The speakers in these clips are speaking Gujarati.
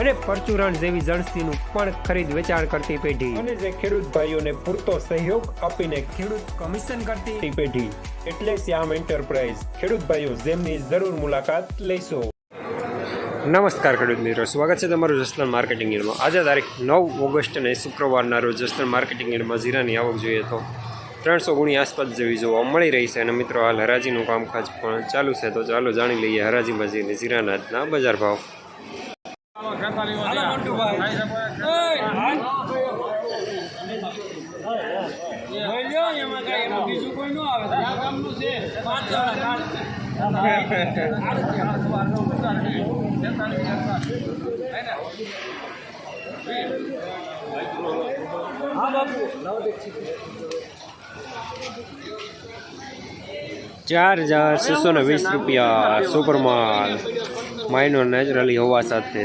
અને પરચુરણ જેવી જણસીનું પણ ખરીદ વેચાણ કરતી પેઢી. અને જે ખેડૂત ભાઈઓને પૂરતો સહયોગ આપીને ખેડૂત કમિશન કરતી પેઢી. એટલે શ્યામ એન્ટરપ્રાઇઝ ખેડૂત ભાઈઓ જેમની જરૂર મુલાકાત લેશો. નમસ્કાર ખેડૂત મિત્રો સ્વાગત છે તમારું જસદણ માર્કેટિંગ યાર્ડમાં આજે તારીખ નવ ઓગસ્ટ અને શુક્રવારના રોજ જસદણ માર્કેટિંગ યાર્ડમાં જીરાની આવક જોઈએ તો ત્રણસો ગુણી આસપાસ જેવી જોવા મળી રહી છે. અને મિત્રો હાલ હરાજીનું કામકાજ પણ ચાલુ છે તો ચાલો જાણી લઈએ હરાજીમાં જઈને જીરાના આજના બજાર ભાવ. ચાર હજાર છસો ને વીસ રૂપિયા સુપરમાલ. માઇનો નેચરલી હોવા સાથે.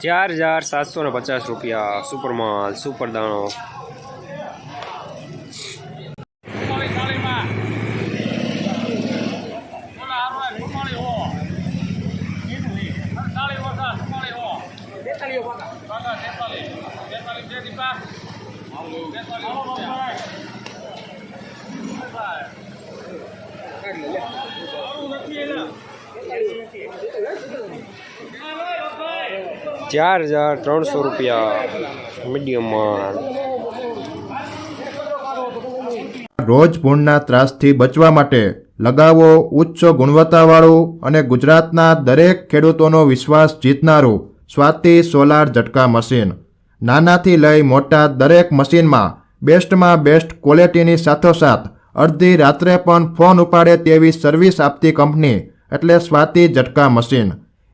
ચાર હજાર સાતસો ને પચાસ રૂપિયા સુપરમાલ સુપર દાણો ચાર હજાર ત્રણસો રૂપિયા મીડિયમમાં. રોજ ભૂણના ત્રાસથી બચવા માટે લગાવો ઉચ્ચ ગુણવત્તાવાળું અને ગુજરાતના દરેક ખેડૂતોનો વિશ્વાસ જીતનારું સ્વાતિ સોલાર ઝટકા મશીન. નાનાથી લઈ મોટા દરેક મશીનમાં બેસ્ટમાં બેસ્ટ ક્વોલિટીની સાથોસાથ અડધી રાત્રે પણ ફોન ઉપાડે તેવી સર્વિસ આપતી કંપની એટલે સ્વાતિ ઝટકા મશીન.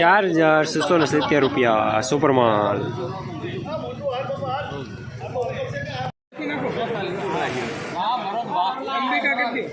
ચાર હજાર છસો ને સિત્તેર રૂપિયા સુપરમાલ અંબિકા કેટલી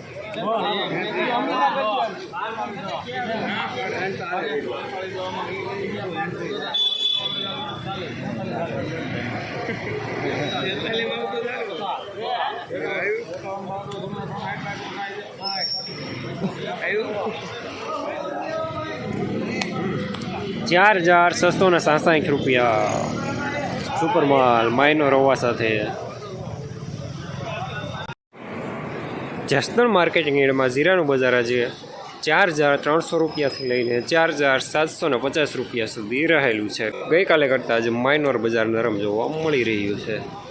ચાર હજાર છસો ને સાસાઠ રૂપિયા. સુપરમાલ માઇનો રવા સાથે. જસદણ માર્કેટિંગ એડમાં જીરાનું બજાર આજે ચાર હજાર ત્રણસો રૂપિયાથી લઈને ચાર હજાર સાતસો ને પચાસ રૂપિયા સુધી રહેલું છે. ગઈકાલે કરતાં આજે માઇનોર બજાર નરમ જોવા મળી રહ્યું છે.